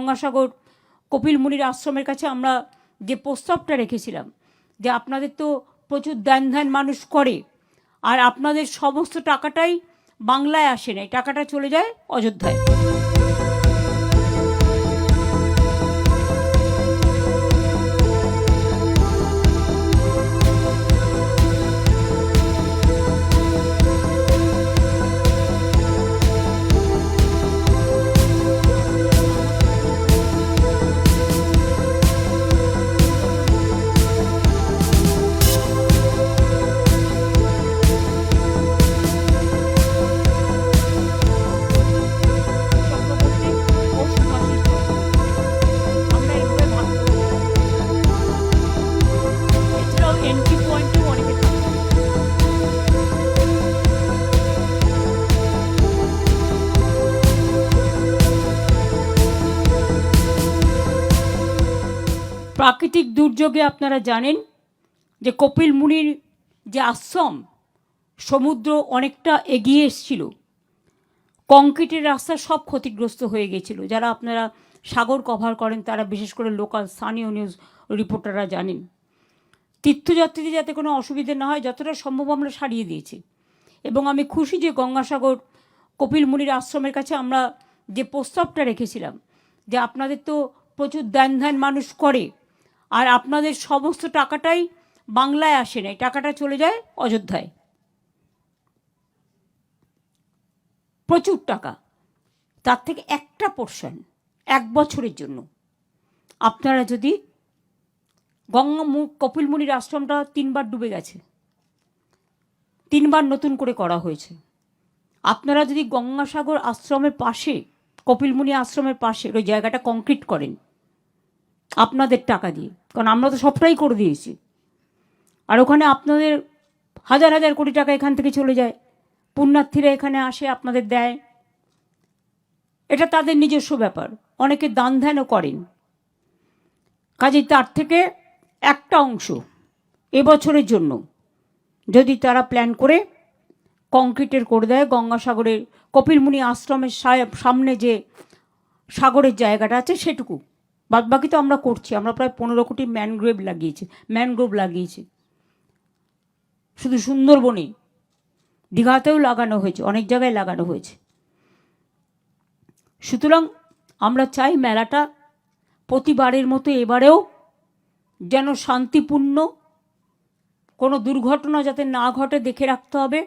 গঙ্গাসাগর, কপিল মুনির আশ্রমের কাছে আমরা যে প্রস্তাবটা রেখেছিলাম, যে আপনাদের তো প্রচুর দ্যান ধ্যান মানুষ করে, আর আপনাদের সমস্ত টাকাটাই বাংলায় আসে না, এই টাকাটা চলে যায় অযোধ্যায়। প্রাকৃতিক দুর্যোগে আপনারা জানেন যে কপিল মুনির যে আশ্রম, সমুদ্র অনেকটা এগিয়ে এসছিল। কংক্রিটের রাস্তা সব ক্ষতিগ্রস্ত হয়ে গেছিল। যারা আপনারা সাগর কভার করেন, তারা বিশেষ করে লোকাল স্থানীয় নিউজ রিপোর্টাররা জানেন। তীর্থযাত্রীদের যাতে কোনো অসুবিধে না হয়, যতটা সম্ভব আমরা সারিয়ে দিয়েছি। এবং আমি খুশি যে গঙ্গাসাগর কপিল মুনির আশ্রমের কাছে আমরা যে প্রস্তাবটা রেখেছিলাম, যে আপনাদের তো প্রচুর দান ধ্যান মানুষ করে আর আপনাদের সমস্ত টাকাটাই বাংলায় আসে না। টাকাটা চলে যায় অযোধ্যায়। প্রচুর টাকা। তার থেকে একটা পোর্শন এক বছরের জন্য। আপনারা যদি গঙ্গা মু- কপিল আশ্রমটা তিনবার ডুবে গেছে। তিনবার নতুন করে করা হয়েছে। আপনারা যদি গঙ্গাসাগর আশ্রমের পাশে কপিলমুনি আশ্রমের পাশে, ওই জায়গাটা কংক্রিট করেন আপনাদের টাকা দিয়ে। কারণ আমরা তো সবটাই করে দিয়েছি। আর ওখানে আপনাদের হাজার হাজার কোটি টাকা এখান থেকে চলে যায়। পুণ্যার্থীরা এখানে আসে, আপনাদের দেয়। এটা তাদের নিজস্ব ব্যাপার। অনেকে দান ধ্যানও করেন। কাজেই তার থেকে একটা অংশ এবছরের জন্য যদি তারা প্ল্যান করে কংক্রিটের করে দেয়, গঙ্গাসাগরের কপিলমুনি আশ্রমের সামনে যে সাগরের জায়গাটা আছে সেটুকু। বাদ বাকি তো আমরা করছি, আমরা প্রায় পনেরো কোটি ম্যানগ্রোভ লাগিয়েছি ম্যানগ্রোভ লাগিয়েছি। শুধু সুন্দরবনে দীঘাতেও লাগানো হয়েছে, অনেক জায়গায় লাগানো হয়েছে। সুতরাং আমরা চাই মেলাটা প্রতিবারের মতো এবারেও যেন শান্তিপূর্ণ, কোনো দুর্ঘটনা যাতে না ঘটে, দেখে রাখতে হবে।